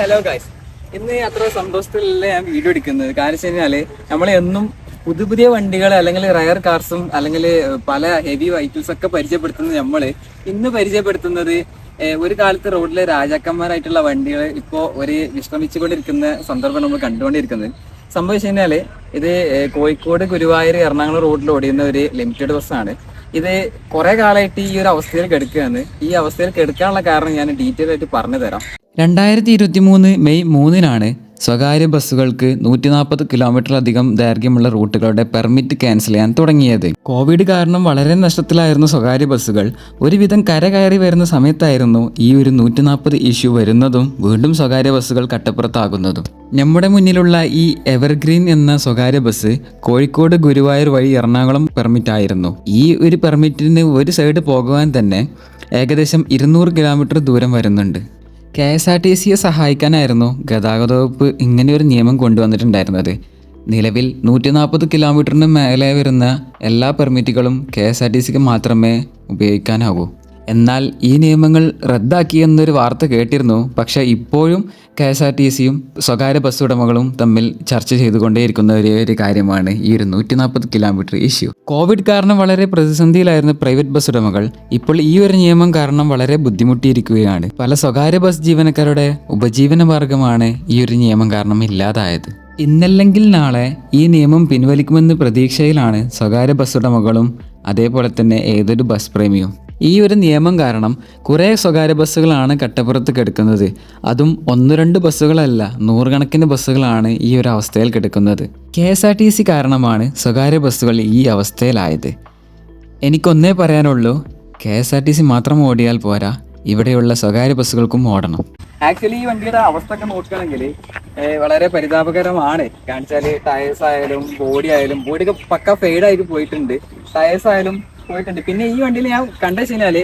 Hello guys ഇന്ന് അത്ര സന്തോഷത്തിലല്ല ഞാൻ വീഡിയോ എടുക്കുന്നത്? കാരണം വെച്ച് കഴിഞ്ഞാൽ നമ്മൾ എന്നും പുതിയ പുതിയ വണ്ടികൾ അല്ലെങ്കിൽ റയർ കാർസും അല്ലെങ്കിൽ പല ഹെവി വെഹിക്കിൾസ് ഒക്കെ പരിചയപ്പെടുത്തുന്നത് നമ്മൾ ഇന്ന് പരിചയപ്പെടുത്തുന്നത് ഒരു കാലത്ത് റോഡിലെ രാജാക്കന്മാരായിട്ടുള്ള വണ്ടികൾ ഇപ്പോ ഒരു വിശ്രമിച്ചുകൊണ്ടിരിക്കുന്ന സന്ദർഭം നമ്മൾ കണ്ടുകൊണ്ടിരിക്കുന്നത്. സംഭവം വെച്ച് കഴിഞ്ഞാൽ ഇത് കോഴിക്കോട് ഗുരുവായൂർ എറണാകുളം റോഡിൽ ഓടിയുന്ന ഒരു ലിമിറ്റഡ് ബസ്സാണ് ഇത് കുറെ കാലമായിട്ട് ഈ ഒരു അവസ്ഥയിൽ കെടുക്കുകയാണ് ഈ അവസ്ഥയിൽ കെടുക്കാനുള്ള കാരണം ഞാൻ ഡീറ്റെയിൽ ആയിട്ട് പറഞ്ഞു തരാം രണ്ടായിരത്തി ഇരുപത്തി മൂന്ന് മെയ് മൂന്നിനാണ് സ്വകാര്യ ബസ്സുകൾക്ക് നൂറ്റി നാൽപ്പത് കിലോമീറ്ററിലധികം ദൈർഘ്യമുള്ള റൂട്ടുകളുടെ പെർമിറ്റ് ക്യാൻസൽ ചെയ്യാൻ തുടങ്ങിയത്. കോവിഡ് കാരണം വളരെ നഷ്ടത്തിലായിരുന്ന സ്വകാര്യ ബസ്സുകൾ ഒരുവിധം കരകയറി വരുന്ന സമയത്തായിരുന്നു ഈ ഒരു നൂറ്റി നാൽപ്പത് ഇഷ്യൂ വരുന്നതും വീണ്ടും സ്വകാര്യ ബസ്സുകൾ കട്ടപ്പുറത്താകുന്നതും. നമ്മുടെ മുന്നിലുള്ള ഈ എവർഗ്രീൻ എന്ന സ്വകാര്യ ബസ് കോഴിക്കോട് ഗുരുവായൂർ വഴി എറണാകുളം പെർമിറ്റ് ആയിരുന്നു ഈ ഒരു പെർമിറ്റിന് ഒരു സൈഡ് പോകുവാൻ തന്നെ ഏകദേശം ഇരുന്നൂറ് കിലോമീറ്റർ ദൂരം വരുന്നുണ്ട്. കെ എസ് ആർ ടി സിയെ സഹായിക്കാനായിരുന്നു ഗതാഗത വകുപ്പ് ഇങ്ങനെയൊരു നിയമം കൊണ്ടുവന്നിട്ടുണ്ടായിരുന്നത്. നിലവിൽ നൂറ്റി നാൽപ്പത് കിലോമീറ്ററിന് മേലെ വരുന്ന എല്ലാ പെർമിറ്റുകളും കെ എസ് ആർ ടി സിക്ക് മാത്രമേ ഉപയോഗിക്കാനാവൂ. എന്നാൽ ഈ നിയമങ്ങൾ റദ്ദാക്കി എന്നൊരു വാർത്ത കേട്ടിരുന്നു. പക്ഷേ ഇപ്പോഴും കെ എസ് ആർ ടി സിയും സ്വകാര്യ ബസ് ഉടമകളും തമ്മിൽ ചർച്ച ചെയ്തുകൊണ്ടേയിരിക്കുന്ന ഒരേ ഒരു കാര്യമാണ് ഈ ഒരു നൂറ്റി നാൽപ്പത് കിലോമീറ്റർ ഇഷ്യൂ. കോവിഡ് കാരണം വളരെ പ്രതിസന്ധിയിലായിരുന്ന പ്രൈവറ്റ് ബസ് ഉടമകൾ ഇപ്പോൾ ഈ ഒരു നിയമം കാരണം വളരെ ബുദ്ധിമുട്ടിയിരിക്കുകയാണ്. പല സ്വകാര്യ ബസ് ജീവനക്കാരുടെ ഉപജീവന മാർഗമാണ് ഈ ഒരു നിയമം കാരണം ഇല്ലാതായത്. ഇന്നല്ലെങ്കിൽ നാളെ ഈ നിയമം പിൻവലിക്കുമെന്ന പ്രതീക്ഷയിലാണ് സ്വകാര്യ ബസ് ഉടമകളും അതേപോലെ തന്നെ ഏതൊരു ബസ് പ്രേമിയും. ഈ ഒരു നിയമം കാരണം കുറേ സ്വകാര്യ ബസ്സുകളാണ് കട്ടപ്പുറത്ത് കിടക്കുന്നത്. അതും ഒന്ന് രണ്ട് ബസ്സുകളല്ല നൂറുകണക്കിന് ബസ്സുകളാണ് ഈ ഒരു അവസ്ഥയിൽ കിടക്കുന്നത്. K S R T C കാരണമാണ് സ്വകാര്യ ബസ്സുകൾ ഈ അവസ്ഥയിലായത്. എനിക്കൊന്നേ പറയാനുള്ളൂ K S R T C മാത്രം ഓടിയാൽ പോരാ ഇവിടെയുള്ള സ്വകാര്യ ബസ്സുകൾക്കും ഓടണം. ആക്ച്വലി ഈ വണ്ടിയുടെ അവസ്ഥ ഒക്കെ നോക്കുകയാണെങ്കിൽ വളരെ പരിതാപകരമാണ്. കാണിച്ചാൽ ടയേഴ്സ് ആയാലും ബോഡി ആയാലും ബോഡിയൊക്കെ പക്ക ഫെയ്ഡായിട്ട് പോയിട്ടുണ്ട്. ടയേഴ്സ് ആയാലും പോയിട്ടുണ്ട്. പിന്നെ ഈ വണ്ടിയിൽ ഞാൻ കണ്ടു കഴിഞ്ഞാൽ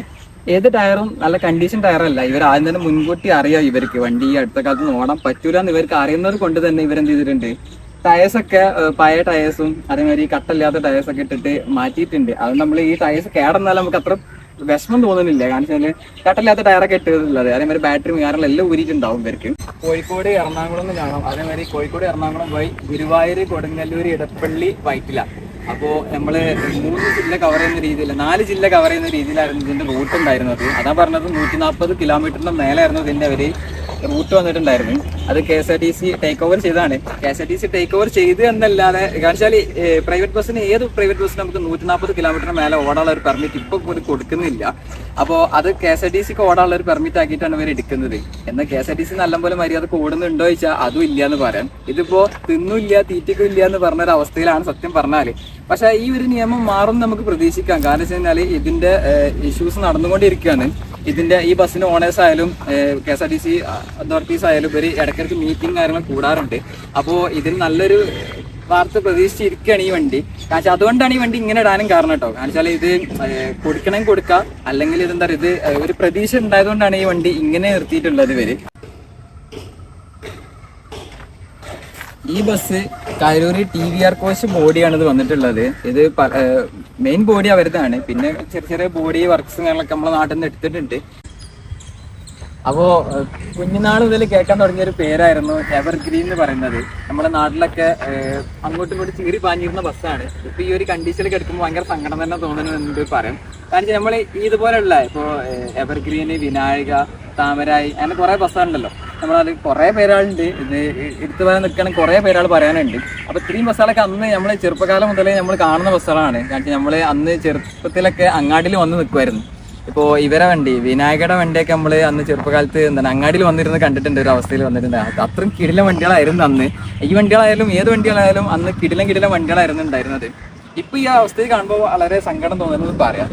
ഏത് ടയറും നല്ല കണ്ടീഷൻ ടയറല്ല. ഇവർ ആദ്യം തന്നെ മുൻകൂട്ടി അറിയാം ഇവർക്ക്. വണ്ടി ഈ അടുത്ത കാലത്ത് ഓടാൻ പറ്റൂല എന്ന് ഇവർക്ക് അറിയുന്നത് കൊണ്ട് തന്നെ ഇവർ എന്ത് ചെയ്തിട്ടുണ്ട്. ടയേഴ്സ് ഒക്കെ പഴയ ടയേഴ്സും അതേമാതിരി കട്ടല്ലാത്ത ടയേഴ്സ് ഒക്കെ ഇട്ടിട്ട് മാറ്റിയിട്ടുണ്ട്. അത് നമ്മൾ ഈ ടയേഴ്സ് കേടന്നാലും നമുക്ക് അത്ര വിഷമം തോന്നുന്നില്ല. കാരണം വെച്ചാൽ കട്ടല്ലാത്ത ടയറൊക്കെ ഇട്ടിട്ടുള്ളത്. അതേമാതിരി ബാറ്ററി കാര്യങ്ങളും എല്ലാം ഊരിയിട്ടുണ്ടാവും ഇവർക്ക്. കോഴിക്കോട് എറണാകുളം എന്ന് കാണാം. അതേമാതിരി കോഴിക്കോട് എറണാകുളം പോയി ഗുരുവായൂർ കൊടുങ്ങല്ലൂർ ഇടപ്പള്ളി വൈറ്റില. അപ്പോ നമ്മൾ മൂന്ന് ജില്ല കവർ ചെയ്യുന്ന രീതിയിൽ നാല് ജില്ല കവർ ചെയ്യുന്ന രീതിയിലായിരുന്നു ഇതിന്റെ റൂട്ട് ഉണ്ടായിരുന്നത്. അതാ പറഞ്ഞത് നൂറ്റി നാൽപ്പത് കിലോമീറ്ററിന്റെ മേലായിരുന്നു ഇതിന്റെ അവർ റൂട്ട് വന്നിട്ടുണ്ടായിരുന്നു. അത് K S R T C take over ചെയ്താണ് K S R T C take over ചെയ്ത് എന്നല്ലാതെ കാരണം വെച്ചാൽ പ്രൈവറ്റ് ബസ്സിന് ഏത് പ്രൈവറ്റ് ബസ്സിന് നമുക്ക് നൂറ്റി നാൽപ്പത് കിലോമീറ്ററിന് മേലെ ഓടാനുള്ള ഒരു പെർമിറ്റ് ഇപ്പോൾ പോലും കൊടുക്കുന്നില്ല. അപ്പോൾ അത് കെ എസ് ആർ ടി സിക്ക് ഓടാനുള്ള ഒരു പെർമിറ്റ് ആക്കിയിട്ടാണ് ഇവർ എടുക്കുന്നത്. എന്നാൽ K S R T C നല്ലപോലെ മര്യാദയ്ക്ക് ഓടുന്നുണ്ടോ ചോദിച്ചാൽ അതും ഇല്ല എന്ന് പറയാം. ഇതിപ്പോ തിന്നില്ല തീറ്റയ്ക്കും ഇല്ല എന്ന് പറഞ്ഞ ഒരു അവസ്ഥയിലാണ് സത്യം പറഞ്ഞാൽ പക്ഷേ ഈ ഒരു നിയമം മാറും നമുക്ക് പ്രതീക്ഷിക്കാം. കാരണം വെച്ച് കഴിഞ്ഞാൽ ഇതിന്റെ ഇഷ്യൂസ് നടന്നുകൊണ്ടിരിക്കുകയാണ്. ഇതിന്റെ ഈ ബസ്സിന്റെ ഓണേഴ്സ് ആയാലും K S R T C authorities ആയാലും ഇവർ ഇടയ്ക്കിടയ്ക്ക് മീറ്റിംഗ് കാര്യങ്ങൾ കൂടാറുണ്ട്. അപ്പോ ഇതിന് നല്ലൊരു വാർത്ത പ്രതീക്ഷിച്ചിരിക്കുകയാണ് ഈ വണ്ടി. കാരണം അതുകൊണ്ടാണ് ഈ വണ്ടി ഇങ്ങനെ ഇടാനും കാരണം കേട്ടോ. കാരണം വെച്ചാൽ ഇത് ഏഹ്, കൊടുക്കണം കൊടുക്കുക അല്ലെങ്കിൽ ഇതെന്താ ഇത് ഒരു പ്രതീക്ഷ ഉണ്ടായതുകൊണ്ടാണ് ഈ വണ്ടി ഇങ്ങനെ നിർത്തിയിട്ടുള്ളത് ഇവർ. ഈ bus Karur T V R coach ബോഡിയാണ് ഇത് വന്നിട്ടുള്ളത് ഇത് മെയിൻ ബോഡി അവരുതാണ് പിന്നെ ചെറിയ ചെറിയ ബോഡി വർക്ക്സ് കാര്യങ്ങളൊക്കെ നമ്മളെ നാട്ടിൽ നിന്ന് എടുത്തിട്ടുണ്ട്. അപ്പോ ഏഹ്, കുഞ്ഞുനാൾ മുതൽ കേൾക്കാൻ തുടങ്ങിയ ഒരു പേരായിരുന്നു എവർഗ്രീൻ എന്ന് പറയുന്നത്. നമ്മുടെ നാട്ടിലൊക്കെ അങ്ങോട്ടും ഇങ്ങോട്ടും ചീറി പാഞ്ഞിരുന്ന ബസ്സാണ് ഇപ്പൊ ഈ ഒരു കണ്ടീഷനിൽ എടുക്കുമ്പോൾ ഭയങ്കര സങ്കടം തന്നെ തോന്നുന്നുണ്ട് പറയാം. കാരണം നമ്മൾ ഇതുപോലെയുള്ള ഇപ്പോ എവർ എവർഗ്രീന് വിനായക താമരായി അങ്ങനെ കുറെ ബസ്സുണ്ടല്ലോ നമ്മളത് കുറേ പേരാളുണ്ട്. ഇത് എടുത്തു പറയാൻ നിൽക്കുകയാണെങ്കിൽ കുറെ പേരാൾ പറയാനുണ്ട്. അപ്പോൾ ഇത്രയും ബസ്സുകളൊക്കെ അന്ന് നമ്മൾ ചെറുപ്പകാലം മുതലേ നമ്മൾ കാണുന്ന ബസ്സുകളാണ്. കാരണം നമ്മൾ അന്ന് ചെറുപ്പത്തിലൊക്കെ അങ്ങാടിയിൽ വന്ന് നിൽക്കുമായിരുന്നു ഇപ്പോ ഇവരെ വണ്ടി വിനായകയുടെ വണ്ടിയൊക്കെ നമ്മൾ അന്ന് ചെറുപ്പകാലത്ത് എന്താണ് അങ്ങാടിയിൽ വന്നിരുന്ന് കണ്ടിട്ടുണ്ട് ഒരു അവസ്ഥയിൽ വന്നിട്ടുണ്ട്. അത്രയും കിടിലൻ വണ്ടികളായിരുന്നു അന്ന്. ഈ വണ്ടികളായാലും ഏത് വണ്ടികളായാലും അന്ന് കിടിലൻ കിടിലൻ വണ്ടികളായിരുന്നു ഉണ്ടായിരുന്നത്. ഇപ്പൊ ഈ അവസ്ഥയിൽ കാണുമ്പോൾ വളരെ സങ്കടം തോന്നുന്നത് പറയാം.